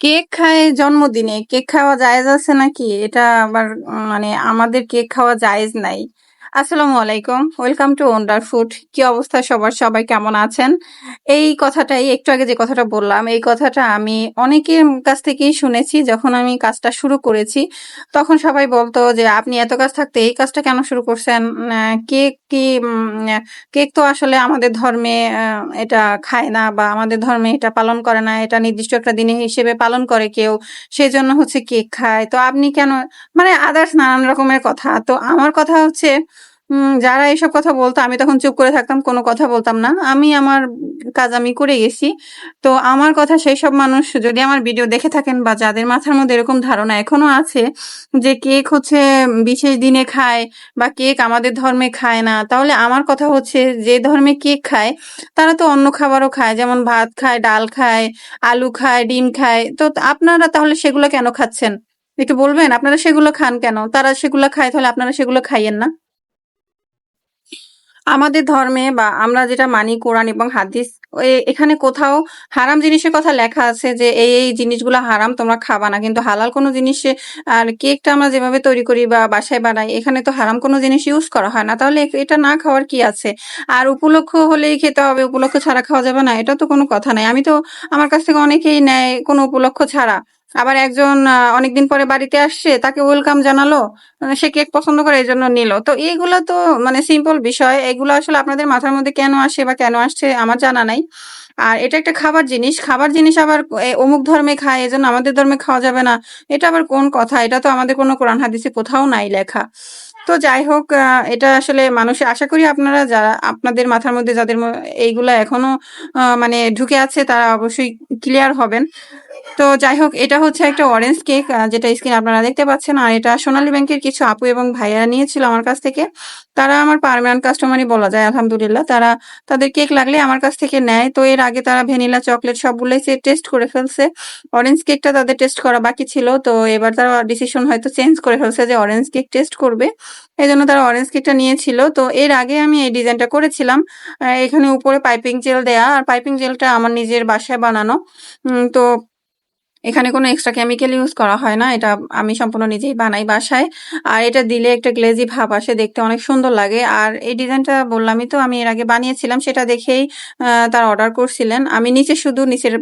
Cake খায় জন্মদিনে। Cake খাওয়া জায়েজ আছে নাকি? এটা আবার মানে আমাদের কেক খাওয়া জায়েজ নাই। আসসালামু আলাইকুম। Welcome to wonder food. কি অবস্থা সবার? সবাই কেমন আছেন? এই কথাটাই একটু আগে যে কথাটা বললাম, এই কথাটা আমি অনেকের কাছ থেকেই শুনেছি। যখন আমি কাজটা শুরু করেছি, তখন সবাই বলতো যে, "আপনি এত কাজ থাকতে এই কাজটা কেন শুরু করছেন? কেক কি কেক তো আসলে আমাদের ধর্মে এটা খায় না বা আমাদের ধর্মে এটা পালন করে না। এটা নির্দিষ্ট একটা দিন হিসেবে পালন করে কেউ। সেই জন্য হচ্ছে কেক খায়। তো আপনি কেন" মানে আদার্স নানান রকমের কথা। তো আমার কথা হচ্ছে যারা এসব কথা বলতো আমি তখন চুপ করে থাকতাম। কোনো কথা বলতাম না। আমি আমার কাজ আমি করে গেছি। তো আমার কথা সেই সব মানুষ যদি আমার ভিডিও দেখে থাকেন বা যাদের মাথার মধ্যে এরকম ধারণা এখনও আছে যে কেক হচ্ছে বিশেষ দিনে খায় বা কেক আমাদের ধর্মে খায় না। তাহলে আমার কথা হচ্ছে যে ধর্মে কেক খায় তারা তো অন্য খাবারও খায়। যেমন ভাত খায়, ডাল খায়, আলু খায়, ডিম খায়। তো আপনারা তাহলে সেগুলো কেন খাচ্ছেন? একটু বলবেন? আপনারা সেগুলো খান কেন? তারা সেগুলো খায় তাহলে আপনারা সেগুলো খাইয়েন না? আমাদের ধর্মে বা আমরা যেটা মানি কোরআন এবং হাদিস এখানে কোথাও হারাম জিনিসের কথা লেখা আছে যে এই, এই জিনিসগুলো হারাম তোমরা খাবা না। কিন্তু হালাল কোনো জিনিসে আর কেকটা আমরা যেভাবে তৈরি করি বা বাসায় বানাই এখানে তো হারাম কোনো জিনিস ইউজ করা হয় না। তাহলে এটা না খাওয়ার কি আছে? আর উপলক্ষ হলেই খেতে হবে, উপলক্ষ ছাড়া খাওয়া যাবে না। এটা তো কোনো কথা নাই। আমি তো আমার কাছ থেকে অনেকেই নেয় কোনো উপলক্ষ ছাড়া। আবার একজন অনেকদিন পরে বাড়িতে আসছে, তাকে ওয়েলকাম জানালো। সে কেক পছন্দ করে এই জন্য নিল। তো এইগুলো তো মানে সিম্পল বিষয়। এগুলো আসলে আপনাদের মাথার মধ্যে কেন আসে বা কেন আসছে আমার জানা নাই। আর এটা একটা খাবার জিনিস। খাবার জিনিস আবার অমুক ধর্মে খায়, এজন্য আমাদের ধর্মে খাওয়া যাবে না। এটা আবার কোন কথা? এটা তো আমাদের কোনো কোরআন হাদিসে কোথাও নাই লেখা। তো যাই হোক এটা আসলে মানুষের আশা করি আপনারা যারা আপনাদের মাথার মধ্যে যাদের এইগুলা এখনও মানে ঢুকে আছে তারা অবশ্যই ক্লিয়ার হবেন। তো যাই হোক এটা হচ্ছে একটা অরেঞ্জ কেক যেটা স্ক্রিনে আপনারা দেখতে পাচ্ছেন। আর এটা সোনালী ব্যাংকের কিছু আপু এবং ভাইয়ারা নিয়েছিল আমার কাছ থেকে। তারা আমার পার্মানেন্ট কাস্টমারই বলা যায় আলহামদুলিল্লাহ। তারা তাদের কেক লাগলে আমার কাছ থেকে নেয়। তো এর আগে তারা ভ্যানিলা, চকলেট সবগুলাই সে টেস্ট করে ফেলছে। অরেঞ্জ কেকটা তাদের টেস্ট করা বাকি ছিল। তো এবার তারা ডিসিশন হয়তো চেঞ্জ করে ফেলছে যে অরেঞ্জ কেক টেস্ট করবে। এই জন্য তারা অরেঞ্জ কেকটা নিয়েছিল। তো এর আগে আমি এই ডিজাইনটা করেছিলাম। এখানে উপরে পাইপিং জেল দেয়া। আর পাইপিং জেলটা আমার নিজের বাসায় বানানো। তো এখানে কোনো এক্সট্রা কেমিক্যাল ইউজ করা হয় না। এটা আমি সম্পূর্ণ নিজেই বানাই বাসায়। আর এটা দিলে একটা গ্লেজি ভাব আসে, দেখতে অনেক সুন্দর লাগে। আর এই ডিজাইনটা বললামই তো আমি এর আগে বানিয়েছিলাম। সেটা দেখেই তারা অর্ডার করছিলেন। আমি নিচে শুধু নিচের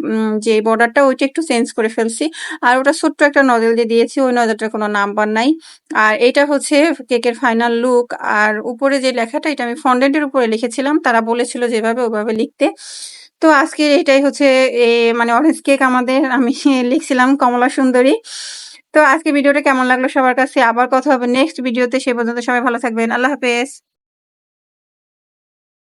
যে বর্ডারটা ওইটা একটু চেঞ্জ করে ফেলছি। আর ওটা ছোট্ট একটা নজেল দিয়ে দিয়েছি। ওই নজেলটার কোনো নাম্বার নাই। আর এটা হচ্ছে কেকের ফাইনাল লুক। আর উপরে যে লেখাটা এটা আমি ফন্ডেন্টের উপরে লিখেছিলাম। তারা বলেছিল যেভাবে ওভাবে লিখতে। তো আজকের এটাই হচ্ছে মানে অরেঞ্জ কেক আমাদের। আমি লিখছিলাম কমলা সুন্দরী। তো আজকে ভিডিওটা কেমন লাগল সবার কাছে? আবার কথা হবে নেক্সট ভিডিওতে। সে পর্যন্ত সবাই ভালো থাকবেন। আল্লাহ হাফেজ।